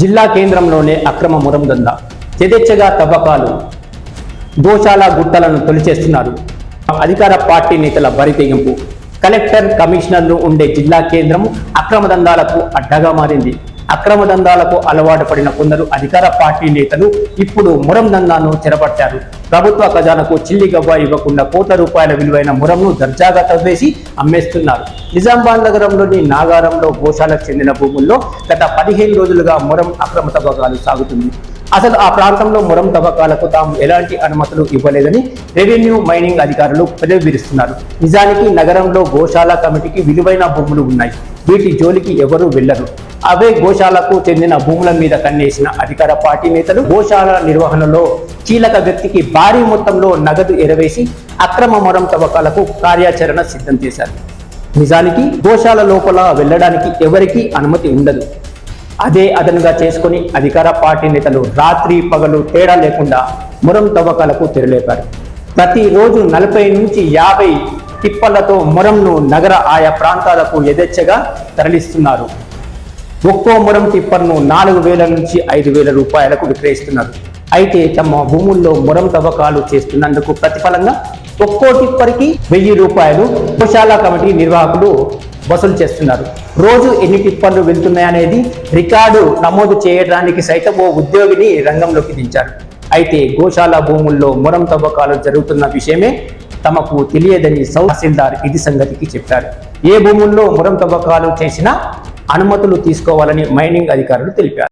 జిల్లా కేంద్రంలోనే అక్రమ మురం దందా యథేచ్ఛగా తవ్వకాలు గోశాల గుట్టలను తొలిచేస్తున్నారు. అధికార పార్టీ నేతల బరితెగింపు కలెక్టర్ కమిషనర్లు ఉండే జిల్లా కేంద్రం అక్రమ దందాలకు అడ్డగా మారింది. అక్రమ దందాలకు అలవాటు పడిన కొందరు అధికార పార్టీ నేతలు ఇప్పుడు మురం దందాను చెరపట్టారు. ప్రభుత్వ ఖజానాకు చిల్లి గవ్వ ఇవ్వకుండా కోట్ల రూపాయల విలువైన మురంను దర్జాగా తవ్వేసి అమ్మేస్తున్నారు. నిజామాబాద్ నగరంలోని నాగారంలో గోశాలకు చెందిన భూముల్లో గత పదిహేను రోజులుగా మురం అక్రమ తవ్వకాలు సాగుతుంది. అసలు ఆ ప్రాంతంలో మురం తవ్వకాలకు తాము ఎలాంటి అనుమతులు ఇవ్వలేదని రెవెన్యూ మైనింగ్ అధికారులు పెదవిరుస్తున్నారు. నిజానికి నగరంలో గోశాల కమిటీకి విలువైన భూములు ఉన్నాయి. వీటి జోలికి ఎవరూ వెళ్ళరు అవే గోశాలకు చెందిన భూముల మీద కన్నేసిన అధికార పార్టీ నేతలు గోశాల నిర్వహణలో కీలక వ్యక్తికి భారీ మొత్తంలో నగదు ఎరవేసి అక్రమ మొరం తవ్వకాలకు కార్యాచరణ సిద్ధం చేశారు. నిజానికి గోశాల లోపల వెళ్ళడానికి ఎవరికీ అనుమతి ఉండదు. అదే అదనుగా చేసుకుని అధికార పార్టీ నేతలు రాత్రి పగలు తేడా లేకుండా మురం తవ్వకాలకు తెరలేపారు. ప్రతిరోజు నలభై నుంచి యాభై తిప్పలతో మురంను నగర ఆయా ప్రాంతాలకు యథేచ్ఛగా తరలిస్తున్నారు. ఒక్కో మురం టిప్పర్ను నాలుగు వేల నుంచి ఐదు వేల రూపాయలకు విక్రయిస్తున్నారు. అయితే తమ భూముల్లో మురం తవ్వకాలు చేస్తున్నందుకు ప్రతిఫలంగా ఒక్కో టిప్పర్కి వెయ్యి రూపాయలు గోశాల కమిటీ నిర్వాహకులు వసూలు చేస్తున్నారు. రోజు ఎన్ని టిప్పర్లు వెళ్తున్నాయనేది రికార్డు నమోదు చేయడానికి సైతం ఓ ఉద్యోగిని రంగంలోకి దించారు. అయితే గోశాల భూముల్లో మురం తవ్వకాలు జరుగుతున్న విషయమే తమకు తెలియదని సౌ తహసీల్దార్ ఇది సంగతికి చెప్పారు. ఏ భూముల్లో మురం తవ్వకాలు చేసినా అనుమతులు తీసుకోవాలని మైనింగ్ అధికారులు తెలిపారు.